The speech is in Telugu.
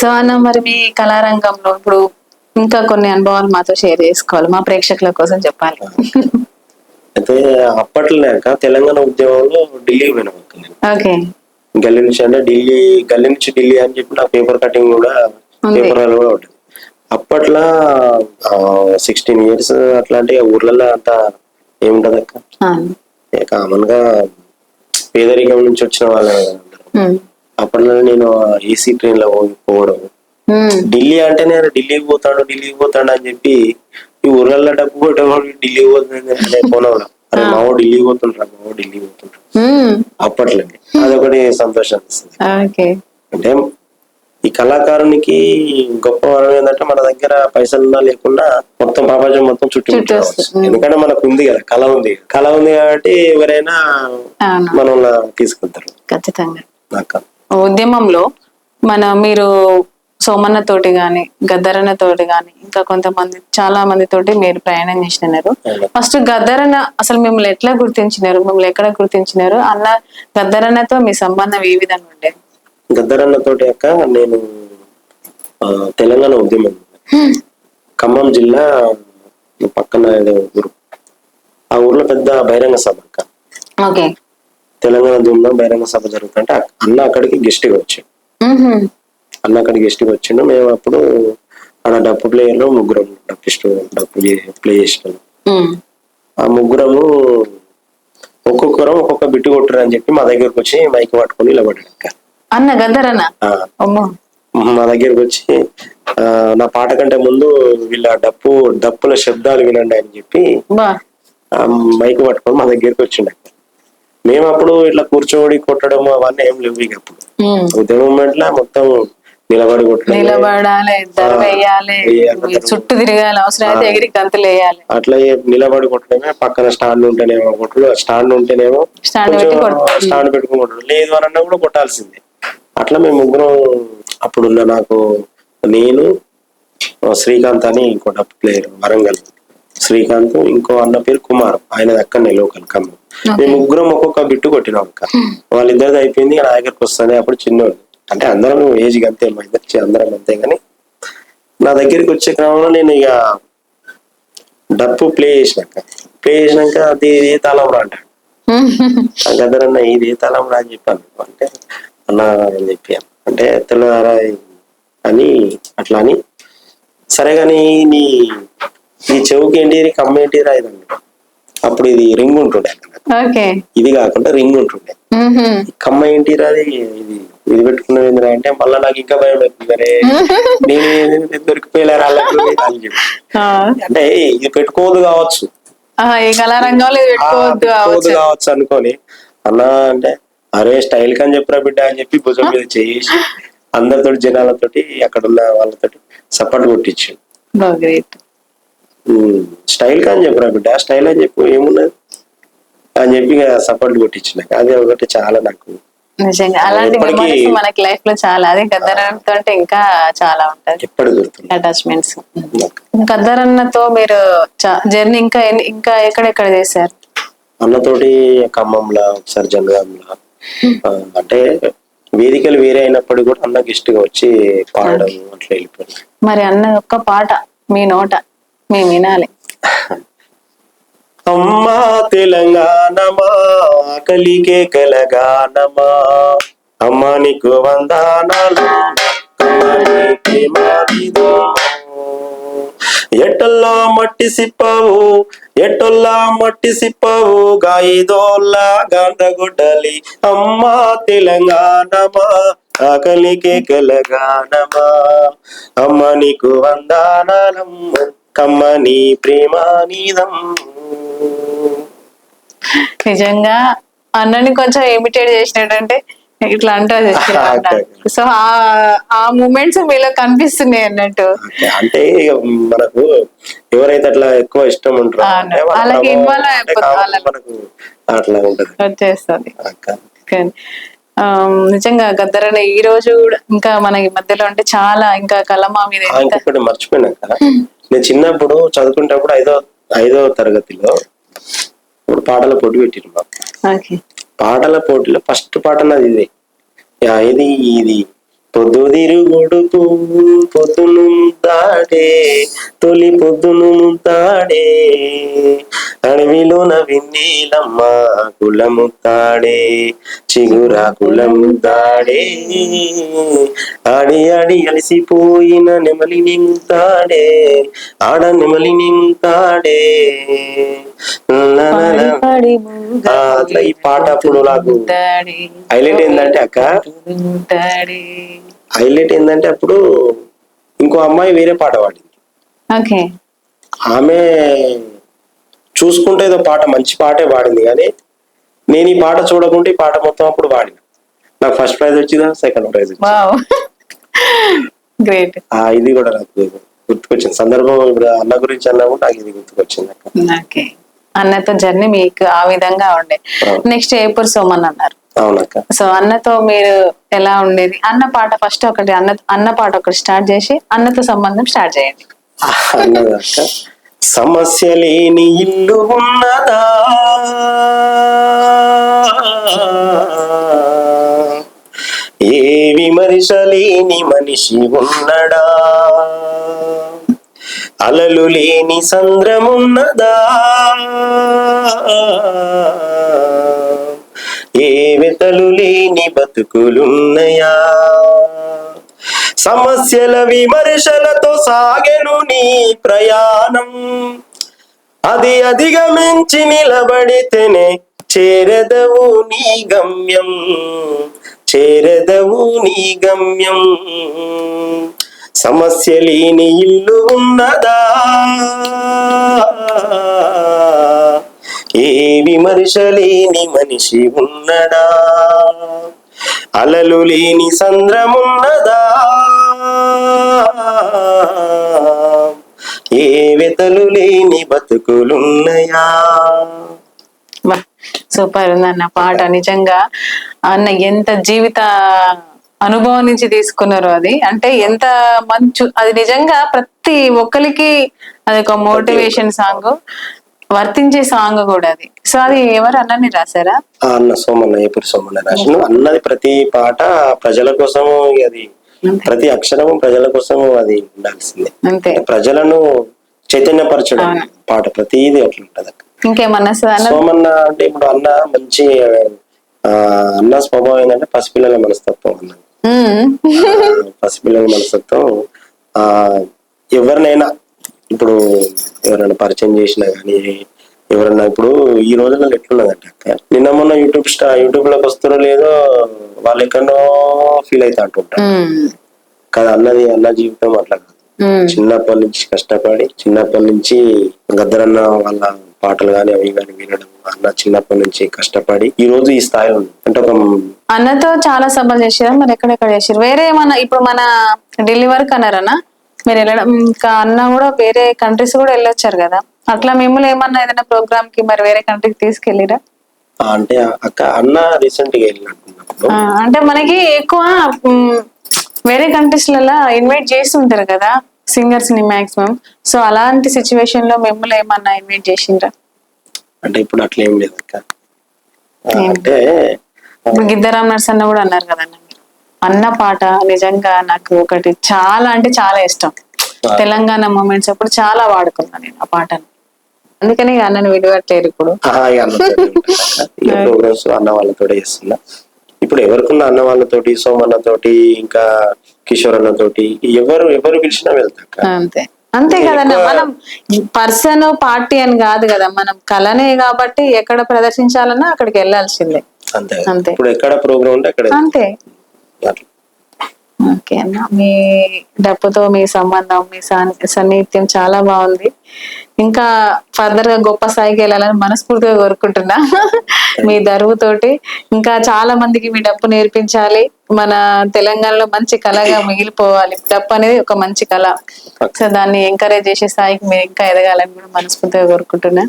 సో అన్న మరి మీ కళారంగంలో ఇప్పుడు ఇంకా కొన్ని అనుభవాలు మాతో షేర్ చేసుకోవాలి. మా ప్రేక్షకుల కోసం చెప్పాలి. అయితే అప్పట్లోనే అక్క తెలంగాణ ఉద్యమంలో ఢిల్లీ పోయినాం ఓకే. గల్లీ నుంచి అంటే ఢిల్లీ గల్లీ నుంచి ఢిల్లీ అని చెప్పి నా పేపర్ కటింగ్ కూడా. పేపర్ కూడా ఉంటుంది. అప్పట్లో సిక్స్టీన్ ఇయర్స్ అట్లాంటి ఊర్లలో అంత ఏముంటది అక్క. కామన్గా పేదరికం నుంచి వచ్చిన వాళ్ళే. అప్పట్లో నేను ఏసీ ట్రైన్లో పోవడం. ఢిల్లీ అంటే నేను ఢిల్లీకి పోతాడు ఢిల్లీకి పోతాడు అని చెప్పి ఈ ఊర్లలో డబ్బు కొట్టేవాడు ఢిల్లీ పోతుంది అనే పోనవడం. అరే మావో ఢిల్లీ పోతుంటారు మావో ఢిల్లీ పోతుంటారు అప్పట్లో అదొకటి సంతోషం అనిపిస్తుంది. అంటే ఈ కళాకారునికి గొప్ప వరం ఏంటంటే మన దగ్గర పైసలున్నా లేకుండా మొత్తం ప్రపంచం మొత్తం చుట్టూ. ఎందుకంటే మనకు ఉంది కదా కళ ఉంది. కళ ఉంది కాబట్టి ఎవరైనా మనల్ని తీసుకెళ్తారు. ఖచ్చితంగా. నాకు ఉద్యమంలో మన మీరు సోమన్న తోటి గాని గద్దరన్న తోటి గాని ఇంకా కొంతమంది చాలా మంది తోటి మీరు ప్రయాణం చేసినారు. ఫస్ట్ గద్దరన్న అసలు మిమ్మల్ని ఎట్లా గుర్తించినారు? మిమ్మల్ని ఎక్కడ గుర్తించినారు? అన్న గద్దరన్నతో మీ సంబంధం ఏ విధంగా ఉండేది గద్దరన్న తోటి యొక్క నేను తెలంగాణ ఉద్యమం. ఖమ్మం జిల్లా పక్కన ఊరు. ఆ ఊర్లో పెద్ద బహిరంగ సభ అక్క. ఓకే. తెలంగాణ ఉద్యమంలో బహిరంగ సభ జరుగుతుంటే అన్న అక్కడికి గెస్ట్గా వచ్చాడు. అన్న అక్కడికి గెస్ట్గా వచ్చిండు. మేము అప్పుడు ఆడ డప్పు ప్లేయర్లో ముగ్గురం డప్పిస్ట్ డప్పు ప్లే చేసినాం. ఆ ముగ్గురము ఒక్కొక్కరం ఒక్కొక్క బిట్టు కొట్టురు అని చెప్పి మా దగ్గరకు వచ్చి మైక్ పట్టుకొని నిలబడ్డాడు అక్క. అన్న మా దగ్గరకు వచ్చి నా పాట కంటే ముందు వీళ్ళ డప్పు డప్పుల శబ్దాలు వినండి అని చెప్పి మైక్ పట్టుకొని మా దగ్గరికి వచ్చిండు. మేము అప్పుడు ఇట్లా కూర్చోడి కొట్టడం అవన్నీ ఏం లేవు ఇక అప్పుడు. ఉద్యమం మూమెంట్లో మొత్తం నిలబడి కొట్టడం నిలబడాలి వేయాలి. చుట్టూ తిరగాలి అవసరం అయితే ఎగిరి గంతులు వేయాలి. అట్లా నిలబడి కొట్టడమే పక్కన స్టాండ్ ఉంటేనేమో కొట్టుడు స్టాండ్ ఉంటేనేమో స్టాండ్ పెట్టుకుని కొట్టడు. లేదు అని అన్నా కూడా కొట్టాల్సిందే. అట్లా మేము ముగ్గురం అప్పుడున్న నాకు నేను శ్రీకాంత్ అని ఇంకో డప్పు ప్లేయర్ వరంగల్. శ్రీకాంత్ ఇంకో అన్న పేరు కుమార్. ఆయన అక్కడనే లోకల్ ఖమ్మం. మేము ముగ్గురం ఒక్కొక్క బిట్టు కొట్టినాం అక్క వాళ్ళిద్దరిది అయిపోయింది ఇక నా దగ్గరకు వస్తానే అప్పుడు చిన్నోడు. అంటే అందరం ఏజ్ అంతే మా ఇద్దరు అందరం అంతే కానీ నా దగ్గరికి వచ్చే క్రమంలో నేను ఇక డప్పు ప్లే చేసినాక. ప్లే చేసినాక అది ఏ తాళం రా అంటాడు. ఆ గదరన్న ఇది ఏ తాళం రా అని చెప్పాను. అంటే అన్న అని చెప్పాను అంటే తెల్లవారా అని అట్లా అని. సరే కానీ నీ నీ చెవుకి ఏంటి కమ్మ ఏంటి రా ఇదండి అప్పుడు ఇది రింగ్ ఉంటుండే. ఇది కాకుండా రింగ్ ఉంటుండే. కమ్మ ఏంటి రా అది? ఇది ఇది పెట్టుకున్నది అంటే మళ్ళీ నాకు ఇంకా భయం అరే నేను చెప్పి. అంటే ఇది పెట్టుకోవద్దు కావచ్చు. పెట్టుకోవద్దు కావచ్చు. అనుకొని. అన్నా అంటే అరే స్టైల్ కని చెప్పరా బిడ్డ అని చెప్పి భుజం మీద చేసి అందరితో జనాలతోటి అక్కడ ఉన్న వాళ్ళతోటి సపోర్ట్ కొట్టించు గ్రేట్ స్టైల్ కని చెప్పరా బిడ్డ స్టైల్ అని చెప్పు ఏమున్నది అని చెప్పి సపోర్ట్ కొట్టించిన. అది ఒకటి చాలా నాకు నిజంగా. అలాంటి మెమరీస్ మనకి లైఫ్లో చాలా. అదే గద్దరంతో అంటే ఇంకా చాలా ఉంటది. గుర్తుంది అటాచ్మెంట్స్. గద్దరన్నతో మీరు జర్నీ ఇంకా ఇంకా ఎక్కడెక్కడ చేశారు? అన్నతోటి ఖమ్మంలో ఒకసారి జనగాంలో అంటే వేదికలు వేరే అయినప్పుడు కూడా అన్న గెస్ట్గా వచ్చి పాడడం అట్లా వెళ్ళిపోయింది. మరి అన్న ఒక్క పాట మీ నోట. మేము వినాలి. అమ్మా తెలంగాణమా ఆకలికే కలగానమా. అమ్మా నీకు వందానాలు అమ్మా ఎట్టల్లా మట్టి సిప్పవు ఎట్టొల్లా మట్టి సిప్పవు గాయిదోల్లా గండ్రగొడ్డలి. అమ్మా తెలంగాణమా ఆకలికే కలగానమా. అమ్మ నీకు వందానాలమ్మ. కమ్మ నీ ప్రేమ నీదం నిజంగా అన్నని కొంచెం ఇమిటేట్ చేసినట్టంటే ఇట్లా అంటారు సో ఆ ఆ మూమెంట్స్ మీలో కనిపిస్తున్నాయి అన్నట్టు. అంటే మనకు ఎవరైతే అట్లా ఎక్కువ ఇష్టం ఉంటారో. అంటే వాళ్ళకి అంటే అయిపోతుంది అట్లా ఉంటది. వచ్చేస్తుంది. నిజంగా గద్దరన్న ఈ రోజు కూడా ఇంకా మన మధ్యలో అంటే చాలా ఇంకా కలమా మీద ఇంకొకటి మర్చిపోయినాక నేను చిన్నప్పుడు చదువుకునేటప్పుడు ఐదో ఐదో తరగతిలో ఇప్పుడు పాటల పోటీ పెట్టిరు మాకు పాటల పోటీలో ఫస్ట్ పాట నాది ఇదే. ఇది ఇది పొద్దుదిరుగుడుకు పొద్దును తాడే తొలి పొద్దును తాడే అడవిలోన విన్నీలమ్మ కులము తాడే చిగురా కులము తాడే ఆడి ఆడి అలసిపోయిన నెమలి నింతాడే ఆడ నెమలి నింతాడే. అట్లా ఈ పాట అప్పుడు నాకు. హైలైట్ ఏంటంటే అక్క. హైలైట్ ఏంటంటే అప్పుడు ఇంకో అమ్మాయి వేరే పాట పాడింది. ఆమె చూసుకుంటే ఏదో పాట మంచి పాటే పాడింది కానీ నేను ఈ పాట చూడకుంటే ఈ పాట మొత్తం అప్పుడు పాడిన. నాకు ఫస్ట్ ప్రైజ్ వచ్చిందా? సెకండ్ ప్రైజ్ గ్రేట్ ఆ ఇది కూడా నాకు గుర్తుకొచ్చింది. సందర్భం ఇప్పుడు అన్న గురించి అన్నప్పుడు నాకు ఇది గుర్తుకొచ్చింది. అన్నతో జర్నీ మీకు ఆ విధంగా ఉండే. నెక్స్ట్ ఏపూర్ సోమన్ అన్నారు. అవునక్క. సో అన్నతో మీరు ఎలా ఉండేది? అన్న పాట ఫస్ట్ ఒకటి అన్న అన్న పాట ఒకటి స్టార్ట్ చేసి అన్నతో సంబంధం స్టార్ట్ చేయండి. సమస్య లేని ఇల్లు ఉన్నదా? ఏ విమర్శ లేని మనిషి ఉన్నడా? అలలు లేని సంద్రమున్నదా ఏ వెతలు లేని బతుకులున్నయా? సమస్యల విమర్శలతో సాగెను నీ ప్రయాణం. అది అధిగమించి నిలబడితేనే చేరదవు నీ గమ్యం. చేరదవు నీ గమ్యం. సమస్య లేని ఇల్లు ఉన్నదా? ఏ విమర్శ లేని మనిషి ఉన్నడా? అలలు లేని సంద్రమున్నదా? వెతలు లేని బతుకులున్నయా? సూపర్ ఉందన్న పాట. నిజంగా అన్న ఎంత జీవిత అనుభవం నుంచి తీసుకున్నారు అది. అంటే ఎంత మంచు అది నిజంగా ప్రతి ఒక్కరికి అది ఒక మోటివేషన్ సాంగ్ వర్తించే సాంగ్ కూడా అది. సో అది ఎవరు అన్నని రాశారా? అన్న సోమన్న ఏపురు సోమన్న రాసిన అన్నది ప్రతి పాట ప్రజల కోసము అది. ప్రతి అక్షరము ప్రజల కోసము అది ఉండాల్సిందే. అంతే. ప్రజలను చైతన్యపరచడం పాట ప్రతిదీ అట్లా ఉంటది ఇంకేమన్నా అన్న సోమన్న అంటే ఇప్పుడు అన్న మంచి అన్న స్వభావం ఏంటంటే పసిపిల్లల మనస్తత్వం. ఆ, పసిపిల్లల మనస్తత్వం ఆ ఎవరినైనా ఇప్పుడు ఎవరైనా పరిచయం చేసినా కానీ ఎవరన్నా ఇప్పుడు ఈ రోజుల్లో ఎట్లున్నదంటే అక్క నిన్న మొన్న యూట్యూబ్ స్టా యూట్యూబ్లోకి వస్తారో లేదో వాళ్ళు ఎక్కడో ఫీల్ అవుతా అంటుంటారు. కదా అన్నది అన్న జీవితం అట్లా కాదు. చిన్నప్పటి నుంచి కష్టపడి చిన్నప్పటి నుంచి గద్దరన్న వాళ్ళ పాటలు కానీ అవి కానీ వినడం అన్న చిన్నప్పటి నుంచి కష్టపడి ఈ రోజు ఈ స్థాయిలో ఉంది. అంటే ఒక అన్నతో చాలా సభలు చేసారు మరి ఎక్కడెక్కడ చేసారు వేరే ఏమన్నా ఇప్పుడు మన ఢిల్లీ వరకు అన్నారన్నా? మీరు వెళ్ళడం ఇంకా అన్న కూడా వేరే కంట్రీస్ కూడా వెళ్ళొచ్చారు కదా? అట్లా మిమ్మల్ని ఏమన్నా ఏదైనా ప్రోగ్రామ్కి మరి వేరే కంట్రీకి తీసుకెళ్ళిరా? అంటే అక్క అన్న రీసెంట్గా వెళ్ళినట్టున్నప్పుడు ఆ, అంటే మనకి ఎక్కువ వేరే కంట్రీస్లలో ఇన్వైట్ చేస్తుంటారు కదా? సింగర్స్ని మాక్సిమం. సో అలాంటి సిచ్యువేషన్లో మిమ్మల్ని ఏమన్నా ఇన్వైట్ చేసిండ్రా? అంటే ఇప్పుడు అట్లా ఏం లేదు ఆ, అంటే ఇప్పుడు గిద్దరాం నర్సన్న కూడా అన్నారు కదన్న అన్న పాట నిజంగా నాకు ఒకటి చాలా అంటే చాలా ఇష్టం. తెలంగాణ మూమెంట్స్ అప్పుడు చాలా వాడుకున్నాను నేను ఆ పాటను. అందుకని ఇక అన్నను విడవట్లేరు ఇప్పుడు. ఇక. ఇక ప్రోగ్రామ్స్ అన్న వాళ్ళతో చేస్తున్నా. ఇప్పుడు ఎవరికున్న అన్న వాళ్ళతోటి సోమన్నతోటి ఇంకా కిషోర్ అన్నతోటి ఎవరు ఎవరు పిలిచినా వెళ్తాక అంతే. అంతే కదన్న మనం పర్సన్ పార్టీ అని కాదు కదా మనం కళనే కాబట్టి ఎక్కడ ప్రదర్శించాలన్నా అక్కడికి వెళ్ళాల్సిందే. అంతే అంతే. ఇప్పుడు ఎక్కడ ప్రోగ్రామ్ ఉంటే అక్కడ అంతే. ఓకే అన్న. మీ డప్పుతో మీ సంబంధం మీ సాన్- సన్నిహిత్యం చాలా బాగుంది. ఇంకా ఫర్దర్గా గొప్ప స్థాయికి వెళ్ళాలని మనస్ఫూర్తిగా కోరుకుంటున్నా. మీ దరువుతోటి ఇంకా చాలా మందికి మీ డప్పు నేర్పించాలి. మన తెలంగాణలో మంచి కళగా మిగిలిపోవాలి. డప్పు అనేది ఒక మంచి కళ. సో దాన్ని ఎంకరేజ్ చేసే స్థాయికి మీరు ఇంకా ఎదగాలని కూడా మనస్ఫూర్తిగా కోరుకుంటున్నా.